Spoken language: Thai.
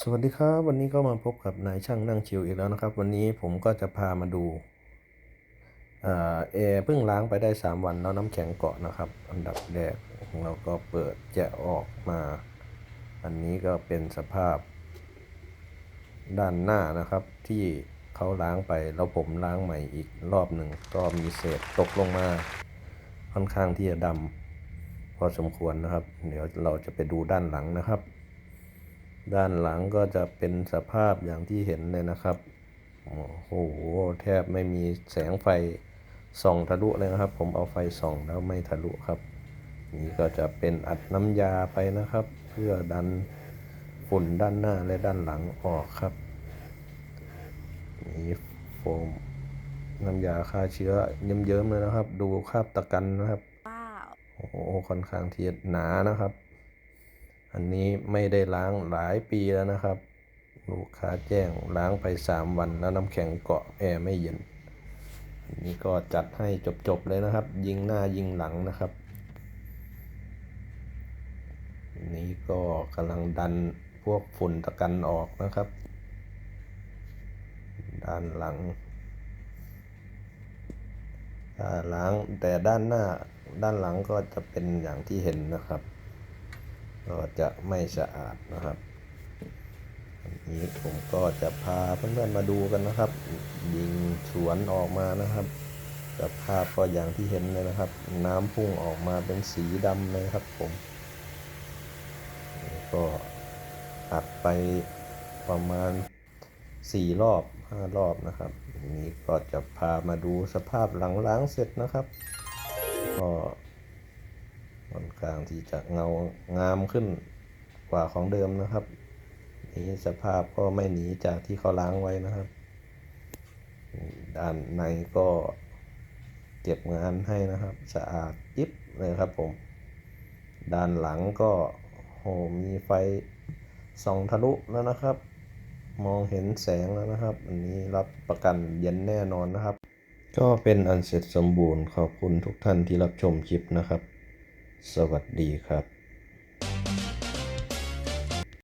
สวัสดีครับ วันนี้ก็มาพบกับนายช่างนั่งชิวอีกแล้วนะครับ วันนี้ผมก็จะพามาดูเอ่อแอร์เพิ่งล้างไปได้ 3 วันแล้วน้ำแข็งเกาะนะครับ อันดับแรกเราก็เปิดจะออกมา อันนี้ก็เป็นสภาพด้านหน้านะครับ ที่เขาล้างไปแล้วผมล้างใหม่อีกรอบหนึ่งก็มีเศษตกลงมาค่อนข้างที่จะดำพอสมควรนะครับ เดี๋ยวเราจะไปดูด้านหลังนะครับ ด้านหลังก็จะเป็นสภาพอย่างที่เห็นเลยนะครับโอ้โหแทบไม่มีแสงไฟส่องทะลุเลยนะครับ ผมเอาไฟส่องแล้วไม่ทะลุครับ นี่ก็จะเป็นอัดน้ำยาไปนะครับ เพื่อดันฝุ่นด้านหน้าและด้านหลังออกครับนี่โฟมน้ำยาฆ่าเชื้อเยิ้มๆเลยนะครับ ดูคราบตะกันนะครับว้าวโอ้โหค่อนข้างที่จะหนานะครับ อันนี้ไม่ได้ล้างหลายปีแล้วนะครับ ลูกค้าแจ้งล้างไปสามวันแล้วน้ำแข็งเกาะแอร์ไม่เย็นนนี้ก็จัดให้จบๆเลยนะครับ ยิงหน้ายิงหลังนะครับนนี้ก็กำลังดันพวกฝุ่นตะกันออกนะครับ ด้านหลังด้านหลังแต่ด้านหน้าด้านหลังก็จะเป็นอย่างที่เห็นนะครับ ก็จะไม่สะอาดนะครับอันนี้ผมก็จะพาเพื่อนๆมาดูกันนะครับ ยิงสวนออกมานะครับสภาพก็อย่างที่เห็นเลยนะครับ น้ำพุ่งออกมาเป็นสีดำเลยครับผม ก็อัดไปประมาณสี่รอบห้ารอบนะครับอันนี้ก็จะพามาดูสภาพหลังล้างเสร็จนะครับ ก็ ค่อนข้างที่จะเงางามขึ้นกว่าของเดิมนะครับนี้สภาพก็ไม่หนีจากที่เขาล้างไว้นะครับ ด้านในก็เก็บงานให้นะครับ สะอาดยิบเลยครับผม ด้านหลังก็โหมีไฟส่องทะลุแล้วนะครับ มองเห็นแสงแล้วนะครับ อันนี้รับประกันเย็นแน่นอนนะครับ ก็เป็นอันเสร็จสมบูรณ์ขอบคุณทุกท่านที่รับชมคลิปนะครับ สวัสดีครับ